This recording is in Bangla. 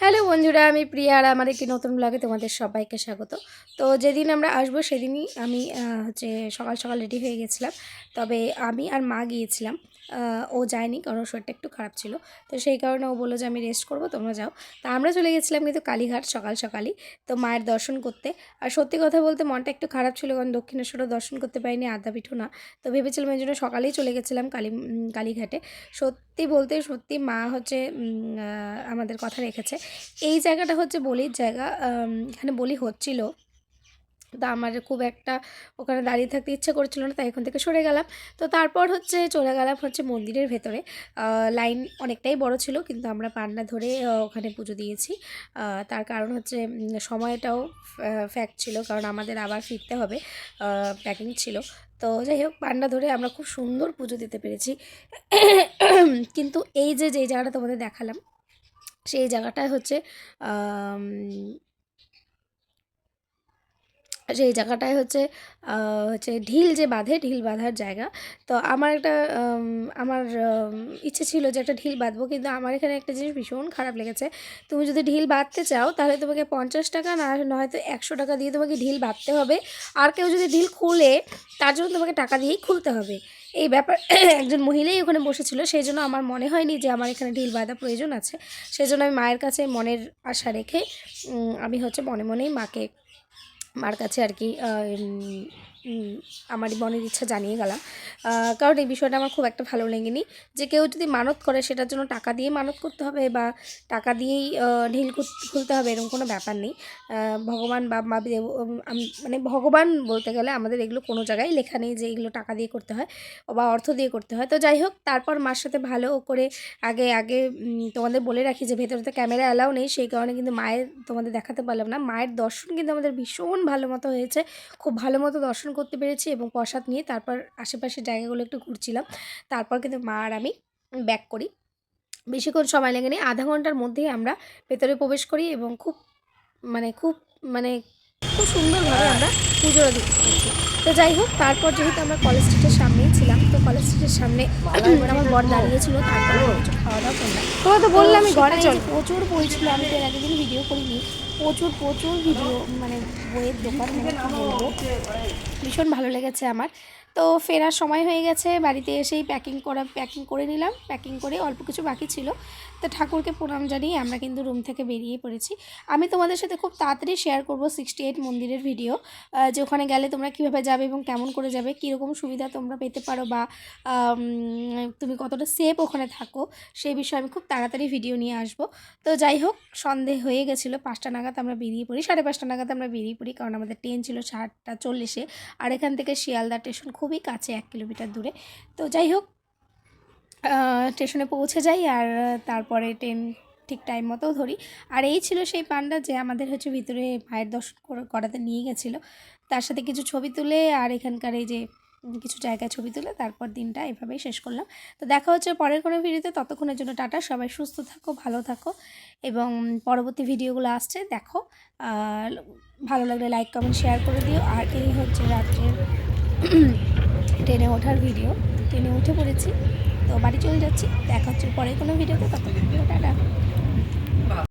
হ্যালো বন্ধুরা, আমি প্রিয়া আর আমার একটি নতুন ব্লগে তোমাদের সবাইকে স্বাগত। তো যেদিন আমরা আসব সেদিনই আমি হচ্ছে সকাল সকাল রেডি হয়ে গেছিলাম। তবে আমি আর মা গিয়েছিলাম ও যায়নি কারণ শরীরটা একটু খারাপ ছিল। তো সেই কারণে ও বলল যে আমি রেস্ট করব, তোমরা যাও। তা আমরা চলে গেছিলাম কিন্তু কালীঘাট সকাল সকালই, তো মায়ের দর্শন করতে। আর সত্যি কথা বলতে মনটা একটু খারাপ ছিল কারণ দক্ষিণেশ্বরও দর্শন করতে পারিনি, আদ্যাপীঠও না। তো ভেবেছিলাম এই জন্য সকালেই চলে গেছিলাম কালী কালীঘাটে। সত্যি বলতে, সত্যি মা হচ্ছে আমাদের কথা রেখেছে। এই জায়গাটা হচ্ছে বলির জায়গা এখানে বলি হচ্ছিল। তো আমার খুব একটা ওখানে দাঁড়িয়ে থাকতে ইচ্ছে করছিল না, তাই এখান থেকে সরে গেলাম। তো তারপর হচ্ছে চলে গেলাম হচ্ছে মন্দিরের ভেতরে। লাইন অনেকটাই বড় ছিল, কিন্তু আমরা পান্না ধরে ওখানে পুজো দিয়েছি। তার কারণ হচ্ছে সময়টাও ফ্যাক্ট ছিল, কারণ আমাদের আবার ফিরতে হবে প্যাকিং ছিল। তো যাই হোক পান্ডা ধরে আমরা খুব সুন্দর পুজো দিতে পেরেছি। কিন্তু এই যে যেই জায়গাটা তোমাদের দেখালাম সেই জায়গাটায় হচ্ছে আম, সেই জায়গাটায় হচ্ছে হচ্ছে ঢিল যে বাঁধে ঢিল বাঁধার জায়গা। তো আমার একটা আমার ইচ্ছে ছিল যে একটা ঢিল বাঁধবো কিন্তু আমার এখানে একটা জিনিস ভীষণ খারাপ লেগেছে। তুমি যদি ঢিল বাঁধতে চাও তাহলে তোমাকে পঞ্চাশ টাকা না নয়তো একশো টাকা দিয়ে তোমাকে ঢিল বাঁধতে হবে। আর কেউ যদি ঢিল খুলে তার জন্য তোমাকে টাকা দিয়েই খুলতে হবে। এই ব্যাপার একজন মহিলাই ওখানে বসেছিল সেই জন্য আমার মনে হয়নি যে আমার এখানে ঢিল বাঁধা প্রয়োজন আছে। সেই জন্য আমি মায়ের কাছে মনের আশা রেখে আমি হচ্ছে মনে মনেই মাকে মার কাছে আর কি আমারই মনের ইচ্ছা জানিয়ে গেলাম। কারণ এই বিষয়টা আমার খুব একটা ভালো লেগেনি যে কেউ যদি মানত করে, সেটার জন্য টাকা দিয়ে মানত করতে হবে বা টাকা দিয়েই ঢিল খুল- খুলতে হবে এরকম কোনো ব্যাপার নেই। ভগবান বা মা দেব মানে ভগবান বলতে গেলে আমাদের এগুলো কোনো জায়গায় লেখা নেই যে এগুলো টাকা দিয়ে করতে হয় বা অর্থ দিয়ে করতে হয়। তো যাই হোক, তারপর মার সাথে ভালো করে আগে আগে তোমাদের বলে রাখি যে ভেতরে তো ক্যামেরা অ্যালাউ নেই, সেই কারণে কিন্তু মায়ের তোমাদের দেখাতে পারলাম না। মায়ের দর্শন কিন্তু আমাদের ভীষণ ভালো মতো হয়েছে। খুব ভালো মতো দর্শন করতে পেরেছি এবং প্রসাদ নিয়ে তারপর আশেপাশের জায়গাগুলো একটু ঘুরছিলাম। তারপর কিন্তু মা আর আমি ব্যাক করি। বেশিক্ষণ সময় লাগেনি। আধা ঘণ্টার মধ্যেই আমরা ভেতরে প্রবেশ করি এবং খুব মানে খুব মানে খুব সুন্দরভাবে আমরা পুজোটা পেরেছি তো যাই হোক তারপর যেহেতু আমরা কলেজ স্ট্রিটের সামনেই ছিলাম তো কলেজ স্ট্রিটের সামনে আমার বর দাঁড়িয়েছিল তারপরে কিছু খাওয়া দাওয়া করলাম। তোমরা তো বললে আমি ঘরে চল। প্রচুর বই ছিল আমি তো এর আগের দিন ভিডিও করিনি। প্রচুর প্রচুর ভিডিও মানে বইয়ের দোকান মানে বলব? ভীষণ ভালো লেগেছে আমার। তো ফেরার সময় হয়ে গেছে, বাড়িতে এসেই প্যাকিং করা প্যাকিং করে নিলাম। প্যাকিং করে অল্প কিছু বাকি ছিল। তো ঠাকুরকে প্রণাম জানিয়ে আমরা কিন্তু রুম থেকে বেরিয়ে পড়েছি। আমি তোমাদের সাথে খুব তাড়াতাড়ি শেয়ার করব সিক্সটি এইট মন্দিরের ভিডিও যে ওখানে গেলে তোমরা কীভাবে যাবে এবং কেমন করে যাবে, কীরকম সুবিধা তোমরা পেতে পারো বা তুমি কতটা সেফ ওখানে থাকো, সেই বিষয়ে আমি খুব তাড়াতাড়ি ভিডিও নিয়ে আসব। তো যাই হোক সন্দেহ হয়ে গেছিল, পাঁচটা নাগাদ আমরা বেরিয়ে পড়ি, সাড়ে পাঁচটা নাগাদ আমরা বেরিয়ে পড়ি, কারণ আমাদের ট্রেন ছিল সাতটা চল্লিশে, আর এখান থেকে শিয়ালদা স্টেশন খুবই কাছে, এক কিলোমিটার দূরে। তো যাই হোক স্টেশনে পৌঁছে যাই, আর তারপরে ট্রেন ঠিক টাইম মতো ধরি। আর এই ছিল সেই পান্ডা যে আমাদের হচ্ছে ভিতরে মায়ের দর্শন করাতে নিয়ে গেছিল। তার সাথে কিছু ছবি তুলে, আর এখানকার এই যে কিছু জায়গায় ছবি তুলে তারপর দিনটা এভাবেই শেষ করলাম। তো দেখা হচ্ছে পরের কোনো ভিডিওতে। ততক্ষণের জন্য টাটা, সবাই সুস্থ থাকো, ভালো থাকো এবং পরবর্তী ভিডিওগুলো আসছে, দেখো। ভালো লাগলে লাইক, কমেন্ট, শেয়ার করে দিও। আর এই হচ্ছে রাত্রের ট্রেনে ওঠার ভিডিও। ট্রেনে উঠে পড়েছি। তো বাড়ি চলে যাচ্ছি। দেখা হচ্ছে পরে কোনো ভিডিওতে। ততক্ষণ টাটা।